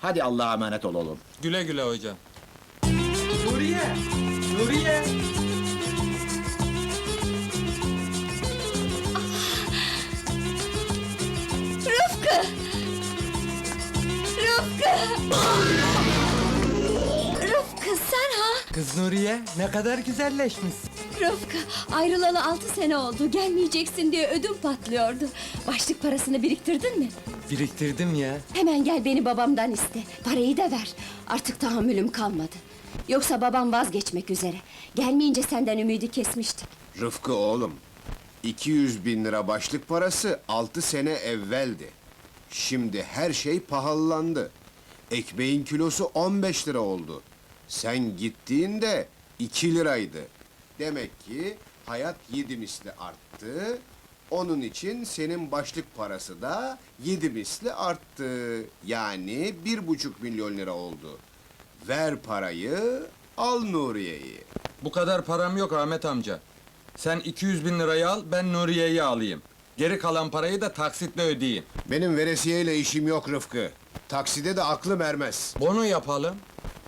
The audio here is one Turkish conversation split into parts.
Hadi Allah'a emanet ol oğlum. Güle güle hocam. Nuriye! Nuriye! Rıfkı! Rıfkı! Rıfkı sen ha? Kız Nuriye ne kadar güzelleşmişsin. Rıfkı ayrılalı altı sene oldu. Gelmeyeceksin diye ödüm patlıyordu. Başlık parasını biriktirdin mi? Biriktirdim ya. Hemen gel beni babamdan iste. Parayı da ver. Artık tahammülüm kalmadı. Yoksa babam vazgeçmek üzere. Gelmeyince senden ümidi kesmiştik. Rıfkı oğlum, 200 bin lira başlık parası altı sene evveldi. Şimdi her şey pahalandı. Ekmeğin kilosu 15 lira oldu. Sen gittiğinde 2 liraydı. Demek ki hayat yedi misli arttı. Onun için senin başlık parası da yedi misli arttı. Yani bir buçuk milyon lira oldu. Ver parayı, al Nuriye'yi. Bu kadar param yok Ahmet amca. Sen 200 bin lirayı al, ben Nuriye'yi alayım. Geri kalan parayı da taksitle ödeyeyim. Benim veresiyeyle işim yok Rıfkı. Takside de aklım ermez. Bunu yapalım,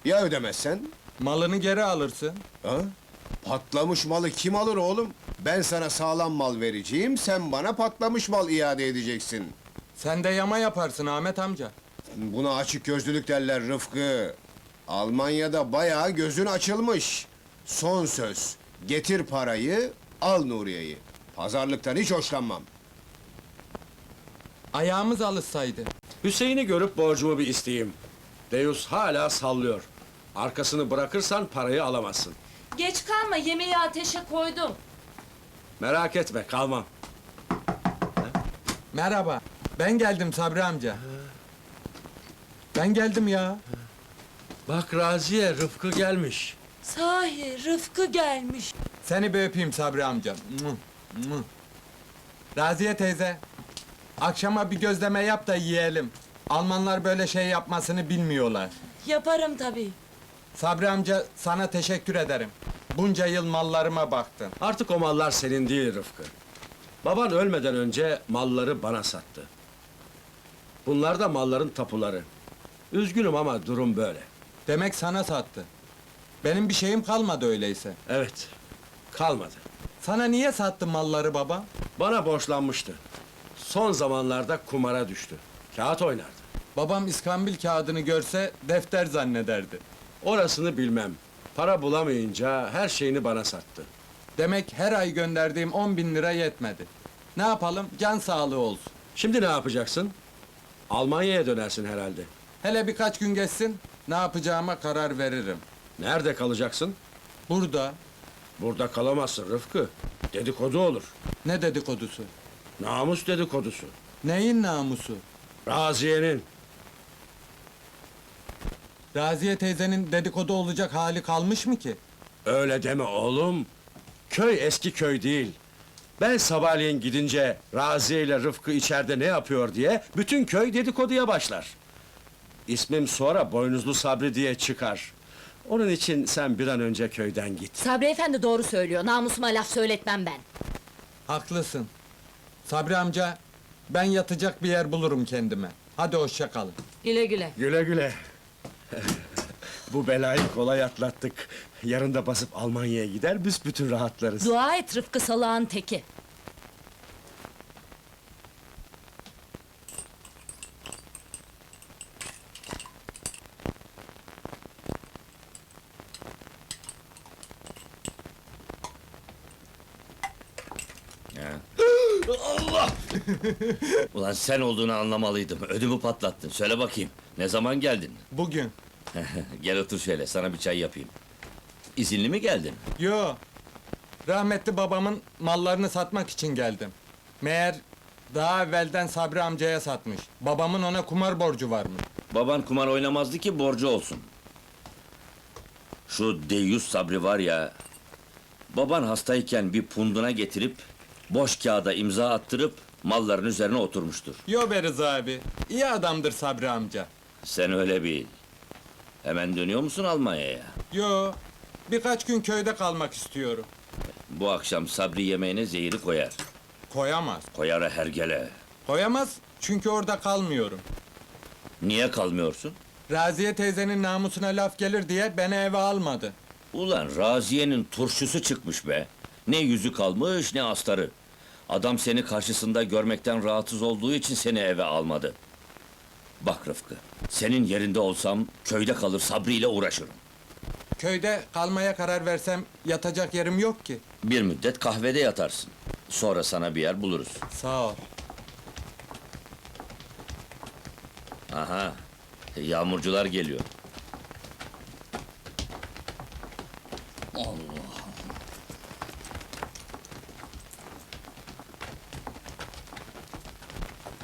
Ya ödemezsen? malını geri alırsın. Ha? Patlamış malı kim alır oğlum? Ben sana sağlam mal vereceğim, sen bana patlamış mal iade edeceksin. Sen de yama yaparsın Ahmet amca. Buna açık gözlülük derler Rıfkı. Almanya'da bayağı gözün açılmış. Son söz. Getir parayı, al Nuriye'yi. Pazarlıktan hiç hoşlanmam. Ayağımız alışsaydı. Hüseyin'i görüp borcumu bir isteyeyim. Deus hala sallıyor. Arkasını bırakırsan parayı alamazsın. Geç kalma yemeği ateşe koydum. Merak etme kalmam. Merhaba, ben geldim Sabri amca. Ben geldim ya. Bak Raziye Rıfkı gelmiş. Sahi Rıfkı gelmiş. Seni bir öpeyim Sabri amca. Raziye teyze, akşama bir gözleme yap da yiyelim. Almanlar böyle şey yapmasını bilmiyorlar. Yaparım tabii. Sabri amca sana teşekkür ederim. Bunca yıl mallarıma baktın. Artık o mallar senin değil Rıfkı. Baban ölmeden önce malları bana sattı. Bunlar da malların tapuları. Üzgünüm ama durum böyle. Demek sana sattı. Benim bir şeyim kalmadı öyleyse. Evet, kalmadı. Sana niye sattı malları baba? Bana borçlanmıştı. Son zamanlarda kumara düştü. Kağıt oynardı. Babam iskambil kağıdını görse defter zannederdi. Orasını bilmem. Para bulamayınca her şeyini bana sattı. Demek her ay gönderdiğim 10 bin lira yetmedi. Ne yapalım? Can sağlığı olsun. Şimdi ne yapacaksın? Almanya'ya dönersin herhalde. Hele birkaç gün geçsin, ne yapacağıma karar veririm. Nerede kalacaksın? Burada Burada kalamazsın Rıfkı. Dedikodu olur. ne dedikodusu? Namus dedikodusu. Neyin namusu? Raziye'nin. Raziye teyzenin dedikodu olacak hali kalmış mı ki? Öyle deme oğlum. Köy eski köy değil. Ben sabahleyin gidince Raziye ile Rıfkı içeride ne yapıyor diye bütün köy dedikoduya başlar. İsmim sonra Boynuzlu Sabri diye çıkar. Onun için sen bir an önce köyden git. Sabri efendi doğru söylüyor. Namusuma laf söyletmem ben. Haklısın. Sabri amca, ben yatacak bir yer bulurum kendime. Hadi hoşça kalın. Güle güle. Güle güle. Bu belayı kolay atlattık. Yarın da basıp Almanya'ya gider büsbütün rahatlarız. Dua et Rıfkı salağın teki. Ulan sen olduğunu anlamalıydım. Ödümü patlattın. Söyle bakayım. Ne zaman geldin? Bugün. Gel otur şöyle. Sana bir çay yapayım. İzinli mi geldin? Yo. Rahmetli babamın mallarını satmak için geldim. Meğer daha evvelden Sabri amcaya satmış. Babamın ona kumar borcu varmış. Baban kumar oynamazdı ki borcu olsun. Şu Deyyus Sabri var ya... Baban hastayken bir punduna getirip... Boş kağıda imza attırıp... Malların üzerine oturmuştur. Yo be Rıza abi. iyi adamdır Sabri amca. Sen öyle bil. Hemen dönüyor musun Almanya'ya? Yo. Birkaç gün köyde kalmak istiyorum. Bu akşam Sabri yemeğine zehiri koyar. Koyamaz. Koyar hergele. Koyamaz çünkü orada kalmıyorum. Niye kalmıyorsun? Raziye teyzenin namusuna laf gelir diye beni eve almadı. Ulan Raziye'nin turşusu çıkmış be. Ne yüzü kalmış ne astarı. Adam seni karşısında görmekten rahatsız olduğu için seni eve almadı. Bak Rıfkı, senin yerinde olsam köyde kalır Sabri ile uğraşırım. Köyde kalmaya karar versem yatacak yerim yok ki. Bir müddet kahvede yatarsın. Sonra sana bir yer buluruz. Sağ ol. Aha, yağmurcular geliyor.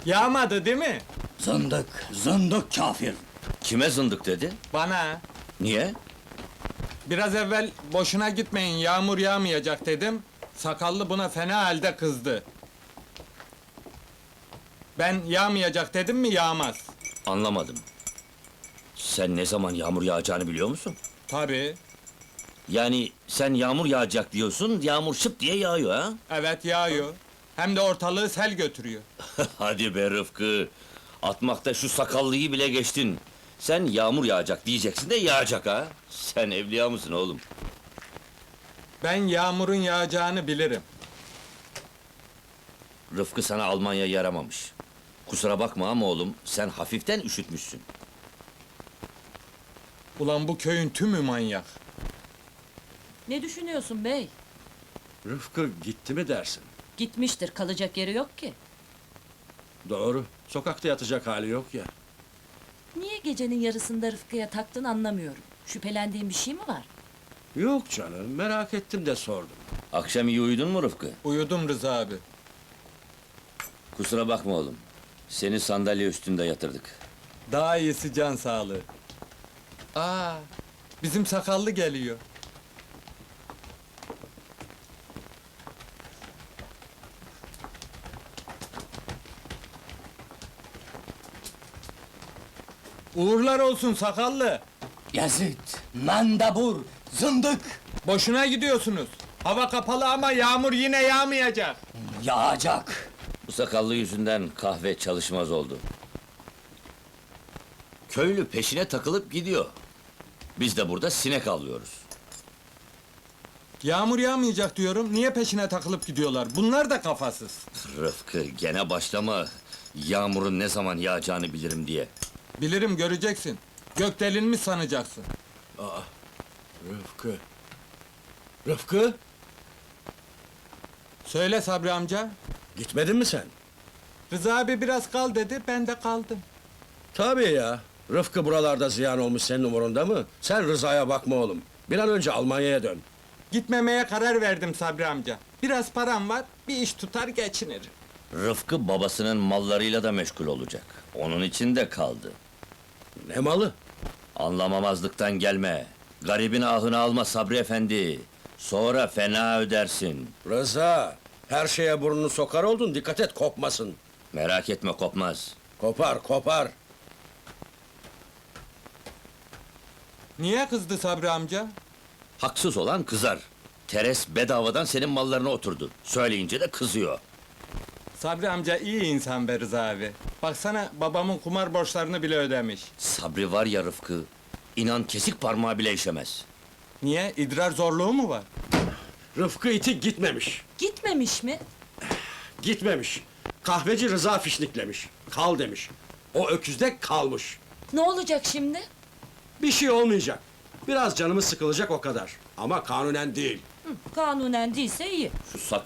Yağmadı değil mi? Zındık, zındık kafir. Kime zındık dedi? Bana. Niye? Biraz evvel boşuna gitmeyin yağmur yağmayacak dedim. Sakallı buna fena halde kızdı. Ben yağmayacak dedim mi yağmaz. Anlamadım. Sen ne zaman yağmur yağacağını biliyor musun? Tabii. Yani sen yağmur yağacak diyorsun, yağmur şıp diye yağıyor ha? Evet yağıyor. Hem de ortalığı sel götürüyor. Hadi be Rıfkı. Atmakta şu sakallıyı bile geçtin. Sen yağmur yağacak diyeceksin de yağacak ha. Sen evliya mısın oğlum? Ben yağmurun yağacağını bilirim. Rıfkı sana Almanya yaramamış. Kusura bakma ama oğlum, sen hafiften üşütmüşsün. Ulan bu köyün tümü manyak. Ne düşünüyorsun bey? Rıfkı gitti mi dersin? Gitmiştir, kalacak yeri yok ki. Doğru. Sokakta yatacak hali yok ya. Niye gecenin yarısında Rıfkı'ya taktın anlamıyorum. Şüphelendiğin bir şey mi var? Yok canım, merak ettim de sordum. Akşam iyi uyudun mu Rıfkı? Uyudum Rıza abi. Kusura bakma oğlum. Seni sandalye üstünde yatırdık. Daha iyisi can sağlığı. Aa, bizim sakallı geliyor. Uğurlar olsun sakallı. Yazıt, mandabur, zındık. Boşuna gidiyorsunuz. Hava kapalı ama yağmur yine yağmayacak. Yağacak. Bu sakallı yüzünden kahve çalışmaz oldu. Köylü peşine takılıp gidiyor. Biz de burada sinek avlıyoruz. Yağmur yağmayacak diyorum. Niye peşine takılıp gidiyorlar? Bunlar da kafasız. Rıfkı gene başlama. Yağmurun ne zaman yağacağını bilirim diye. Bilirim göreceksin. Gök delinmiş sanacaksın. Rıfkı. Rıfkı, Söyle Sabri amca. gitmedin mi sen? Rıza abi biraz kal dedi, ben de kaldım. Tabii ya. Rıfkı buralarda ziyan olmuş senin umurunda mı? Sen Rıza'ya bakma oğlum. Bir an önce Almanya'ya dön. Gitmemeye karar verdim Sabri amca. Biraz param var, bir iş tutar geçinirim. Rıfkı babasının mallarıyla da meşgul olacak. Onun için de kaldı. Ne malı? Anlamamazlıktan gelme. Garibin ahını alma Sabri efendi. Sonra fena ödersin. Rıza, her şeye burnunu sokar oldun, dikkat et kopmasın. Merak etme kopmaz. Kopar, kopar. Niye kızdı Sabri amca? Haksız olan kızar. Teres bedavadan senin mallarına oturdu. Söyleyince de kızıyor. Sabri amca iyi insan be Rıza abi. Baksana babamın kumar borçlarını bile ödemiş. Sabri var ya Rıfkı, inan kesik parmağı bile işemez. Niye? İdrar zorluğu mu var? Rıfkı iti gitmemiş. Gitmemiş mi? Gitmemiş. Kahveci Rıza fişniklemiş. Kal demiş. O öküzde kalmış. Ne olacak şimdi? Bir şey olmayacak. Biraz canımız sıkılacak o kadar. Ama kanunen değil. Kanunen değilse iyi. Şu sakal